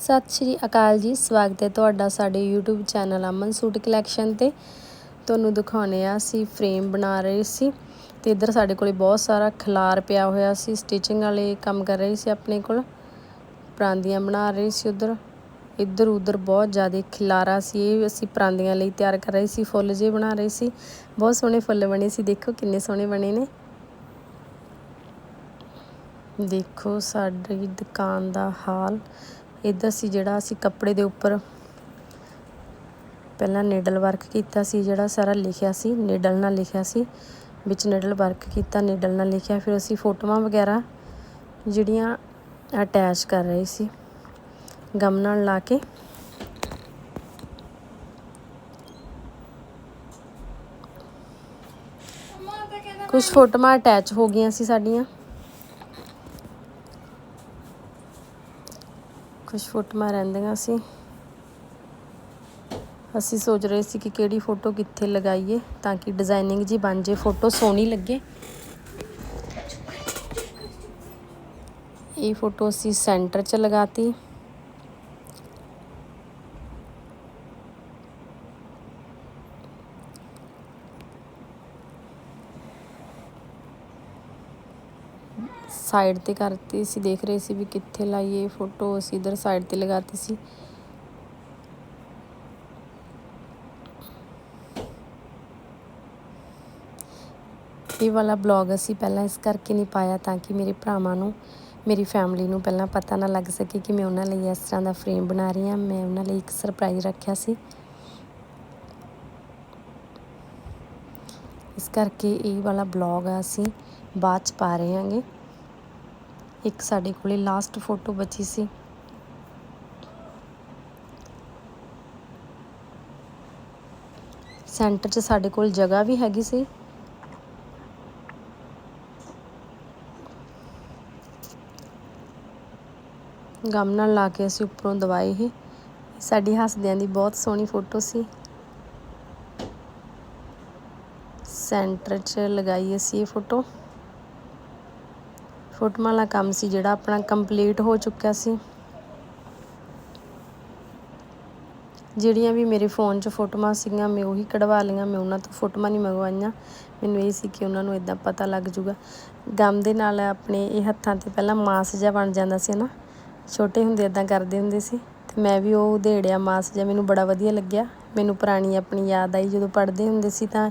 ਸਤਿ ਸ਼੍ਰੀ ਅਕਾਲ ਜੀ, ਸਵਾਗਤ ਹੈ ਤੁਹਾਡਾ ਸਾਡੇ YouTube channel Aman suit collection ਤੇ। ਤੁਹਾਨੂੰ ਦਿਖਾਉਣੇ ਆ, ਅਸੀਂ ਫਰੇਮ ਬਣਾ ਰਹੇ ਸੀ ਤੇ ਇੱਧਰ ਸਾਡੇ ਕੋਲੇ ਬਹੁਤ ਸਾਰਾ ਖਲਾਰ ਪਿਆ ਹੋਇਆ ਸੀ ਸਟਿਚਿੰਗ ਵਾਲੇ ਕੰਮ ਕਰ ਰਹੇ ਸੀ ਆਪਣੇ ਕੋਲ। ਪਰਾਂਦੀਆਂ ਬਣਾ ਰਹੇ ਸੀ ਉਧਰ। ਇੱਧਰ ਉਧਰ ਬਹੁਤ ਜ਼ਿਆਦਾ ਖਿਲਾਰਾ ਸੀ, ਇਹ ਅਸੀਂ ਪਰਾਂਦੀਆਂ ਲਈ ਤਿਆਰ ਕਰ ਰਹੇ ਸੀ, ਫੁੱਲ ਜੇ ਬਣਾ ਰਹੇ ਸੀ। ਬਹੁਤ ਸੋਹਣੇ ਫੁੱਲ ਬਣੇ ਸੀ, ਦੇਖੋ ਕਿੰਨੇ ਸੋਹਣੇ ਬਣੇ ਨੇ। ਦੇਖੋ ਸਾਡੀ ਦੁਕਾਨ ਦਾ ਹਾਲ। ਇੱਧਰ ਸੀ ਜਿਹੜਾ ਅਸੀਂ ਕੱਪੜੇ ਦੇ ਉੱਪਰ ਪਹਿਲਾਂ ਨੀਡਲ ਵਰਕ ਕੀਤਾ ਸੀ, ਜਿਹੜਾ ਸਾਰਾ ਲਿਖਿਆ ਸੀ, ਨੀਡਲ ਨਾਲ ਲਿਖਿਆ ਸੀ, ਵਿੱਚ ਨੀਡਲ ਵਰਕ ਕੀਤਾ, ਨੀਡਲ ਨਾਲ ਲਿਖਿਆ, ਫਿਰ ਅਸੀਂ ਫੋਟੋਆਂ ਵਗੈਰਾ ਜਿਹੜੀਆਂ ਅਟੈਚ ਕਰ ਰਹੇ ਸੀ, ਗਮ ਨਾਲ ਲਾ ਕੇ। ਕੁਝ ਫੋਟੋਆਂ ਅਟੈਚ ਹੋ ਗਈਆਂ ਸੀ ਸਾਡੀਆਂ। ਕੁਝ ਫੋਟੋਆਂ ਰਹਿੰਦੀਆਂ ਸੀ। ਅਸੀਂ ਸੋਚ ਰਹੇ ਸੀ ਕਿ ਕਿਹੜੀ ਫੋਟੋ ਕਿੱਥੇ ਲਗਾਈਏ ਤਾਂ ਕਿ ਡਿਜ਼ਾਈਨਿੰਗ ਜੀ ਬਣ ਜੇ, ਫੋਟੋ ਸੋਹਣੀ ਲੱਗੇ। ਇਹ ਫੋਟੋ ਅਸੀਂ ਸੈਂਟਰ 'ਚ ਲਗਾਤੀ। ਸਾਈਡ ਤੇ ਕਰਤੀ ਸੀ, ਦੇਖ ਰਹੇ ਸੀ ਵੀ ਕਿੱਥੇ ਲਾਈਏ ਫੋਟੋ ਅਸੀਂ ਇਧਰ ਸਾਈਡ ਤੇ ਲਗਾਤੀ ਸੀ। ਇਹ ਵਾਲਾ ਬਲੌਗ ਅਸੀਂ ਪਹਿਲਾਂ ਇਸ ਕਰਕੇ ਨਹੀਂ ਪਾਇਆ ਤਾਂ ਕਿ ਮੇਰੇ ਭਰਾਵਾਂ ਨੂੰ, ਮੇਰੀ ਫੈਮਿਲੀ ਨੂੰ ਪਹਿਲਾਂ ਪਤਾ ਨਾ ਲੱਗ ਸਕੇ ਕਿ ਮੈਂ ਉਹਨਾਂ ਲਈ ਇਸ ਤਰ੍ਹਾਂ ਦਾ ਫਰੇਮ ਬਣਾ ਰਹੀ ਹਾਂ। ਮੈਂ ਉਹਨਾਂ ਲਈ ਇੱਕ ਸਰਪ੍ਰਾਈਜ਼ ਰੱਖਿਆ ਸੀ। ਇਸ ਕਰਕੇ ਇਹ ਵਾਲਾ ਬਲੌਗ ਅਸੀਂ ਬਾਅਦ ਚ ਪਾ ਰਹੇ ਹਾਂਗੇ। ਇੱਕ ਸਾਡੇ ਕੋਲੇ ਲਾਸਟ ਫੋਟੋ ਬਚੀ ਸੀ। ਸੈਂਟਰ 'ਚ ਸਾਡੇ ਕੋਲ ਜਗ੍ਹਾ ਵੀ ਹੈਗੀ ਸੀ। ਗਮ ਨਾਲ ਲਾ ਕੇ ਅਸੀਂ ਉੱਪਰੋਂ ਦਵਾਈ ਹੀ। ਸਾਡੀ ਹੱਸਦਿਆਂ ਦੀ ਬਹੁਤ ਸੋਹਣੀ ਫੋਟੋ ਸੀ। ਸੈਂਟਰ 'ਚ ਲਗਾਈ ਅਸੀਂ ਇਹ ਫੋਟੋ ਫੋਟੋਆਂ ਵਾਲਾ ਕੰਮ ਸੀ ਜਿਹੜਾ ਆਪਣਾ ਕੰਪਲੀਟ ਹੋ ਚੁੱਕਿਆ ਸੀ। ਜਿਹੜੀਆਂ ਵੀ ਮੇਰੇ ਫੋਨ 'ਚ ਫੋਟੋਆਂ ਸੀਗੀਆਂ, ਮੈਂ ਉਹੀ ਕਢਵਾ ਲਈਆਂ, ਮੈਂ ਉਹਨਾਂ ਤੋਂ ਫੋਟੋਆਂ ਨਹੀਂ ਮੰਗਵਾਈਆਂ। ਮੈਨੂੰ ਇਹ ਸੀ ਕਿ ਉਹਨਾਂ ਨੂੰ ਇਦਾਂ ਪਤਾ ਲੱਗ ਜੂਗਾ ਗਮ ਦੇ ਨਾਲ ਆਪਣੇ ਇਹ ਹੱਥਾਂ ਤੇ ਪਹਿਲਾਂ ਮਾਸ ਜਿਹਾ ਬਣ ਜਾਂਦਾ ਸੀ ਨਾ, ਛੋਟੇ ਹੁੰਦੇ ਇਦਾਂ ਕਰਦੇ ਹੁੰਦੇ ਸੀ। ਤੇ ਮੈਂ ਵੀ ਉਹ ਉਧੇੜਿਆ ਮਾਸ ਜਿਹਾ, ਮੈਨੂੰ ਬੜਾ ਵਧੀਆ ਲੱਗਿਆ। ਮੈਨੂੰ ਪੁਰਾਣੀ ਆਪਣੀ ਯਾਦ ਆਈ ਜਦੋਂ ਪੜ੍ਹਦੇ ਹੁੰਦੇ ਸੀ ਤਾਂ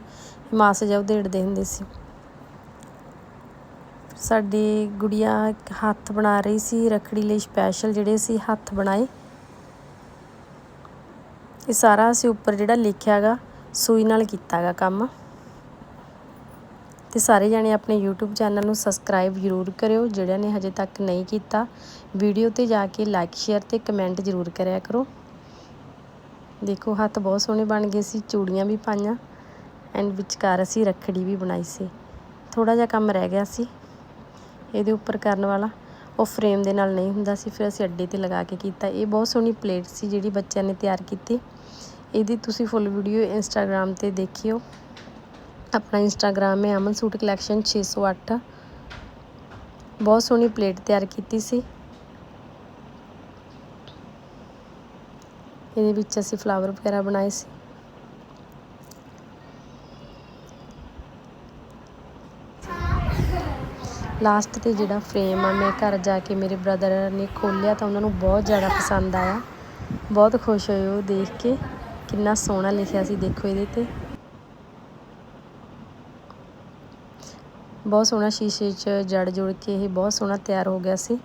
ਮਾਸ ਜਿਹਾ ਉਧੇੜਦੇ ਹੁੰਦੇ ਸੀ। ਸਾਡੀ ਗੁੜੀਆ ਹੱਥ ਬਣਾ ਰਹੀ ਸੀ, ਰਖੜੀ ਲਈ ਸਪੈਸ਼ਲ ਜਿਹੜੇ ਸੀ ਹੱਥ ਬਣਾਏ। ਇਹ ਸਾਰਾ ਅਸੀਂ ਉੱਪਰ ਜਿਹੜਾ ਲਿਖਿਆਗਾ ਸੂਈ ਨਾਲ ਕੀਤਾਗਾ ਕੰਮ। ਤੇ ਸਾਰੇ ਜਾਣੇ ਆਪਣੇ YouTube ਚੈਨਲ ਨੂੰ ਸਬਸਕ੍ਰਾਈਬ ਜ਼ਰੂਰ ਕਰਿਓ ਜਿਹੜਿਆਂ ਨੇ ਹਜੇ ਤੱਕ ਨਹੀਂ ਕੀਤਾ। ਵੀਡੀਓ ਤੇ ਜਾ ਕੇ ਲਾਈਕ ਸ਼ੇਅਰ ਤੇ ਕਮੈਂਟ ਜ਼ਰੂਰ ਕਰਿਆ ਕਰੋ। ਦੇਖੋ, ਹੱਥ ਬਹੁਤ ਸੋਹਣੇ ਬਣ ਗਏ ਸੀ, ਚੂੜੀਆਂ ਵੀ ਪਾਈਆਂ ਐਂਡ ਵਿਚਕਾਰ ਅਸੀਂ ਰੱਖੜੀ ਵੀ ਬਣਾਈ ਸੀ। ਥੋੜਾ ਜਿਹਾ ਕੰਮ ਰਹਿ ਗਿਆ ਸੀ। ਇਹਦੇ ਉੱਪਰ ਕਰਨ ਵਾਲਾ, ਉਹ ਫਰੇਮ ਦੇ ਨਾਲ ਨਹੀਂ ਹੁੰਦਾ ਸੀ, ਫਿਰ ਅਸੀਂ ਅੱਡੇ ਤੇ ਲਗਾ ਕੇ ਕੀਤਾ। ਇਹ ਬਹੁਤ ਸੋਹਣੀ ਪਲੇਟ ਸੀ ਜਿਹੜੀ ਬੱਚਿਆਂ ਨੇ ਤਿਆਰ ਕੀਤੀ। ਇਹਦੀ ਤੁਸੀਂ ਫੁੱਲ ਵੀਡੀਓ ਇੰਸਟਾਗ੍ਰam ਤੇ ਦੇਖਿਓ। ਆਪਣਾ ਇੰਸਟਾਗ੍ਰam ਹੈ ਅਮਨ ਸੂਟ ਕਲੈਕਸ਼ਨ 608 ਬਹੁਤ ਸੋਹਣੀ ਪਲੇਟ ਤਿਆਰ ਕੀਤੀ ਸੀ। ਇਹਦੇ ਵਿੱਚ ਅਸੀਂ ਫਲਾਵਰ ਵਗੈਰਾ ਬਣਾਏ ਸੀ। ਲਾਸਟ ਤੇ ਜਿਹੜਾ ਫਰੇਮ ਆ, ਮੈਂ ਘਰ ਜਾ ਕੇ ਮੇਰੇ ਬ੍ਰਦਰ ਨੇ ਖੋਲ੍ਹਿਆ ਤਾਂ ਉਹਨਾਂ ਨੂੰ ਬਹੁਤ ਜ਼ਿਆਦਾ ਪਸੰਦ ਆਇਆ। ਬਹੁਤ ਖੁਸ਼ ਹੋਏ ਉਹ ਦੇਖ ਕੇ। ਕਿੰਨਾ ਸੋਹਣਾ ਲਿਖਿਆ ਸੀ ਦੇਖੋ ਇਹਦੇ ਤੇ। ਬਹੁਤ ਸੋਹਣਾ ਸ਼ੀਸ਼ੇ 'ਚ ਜੜ ਜੁੜ ਕੇ ਇਹ ਬਹੁਤ ਸੋਹਣਾ ਤਿਆਰ ਹੋ ਗਿਆ ਸੀ।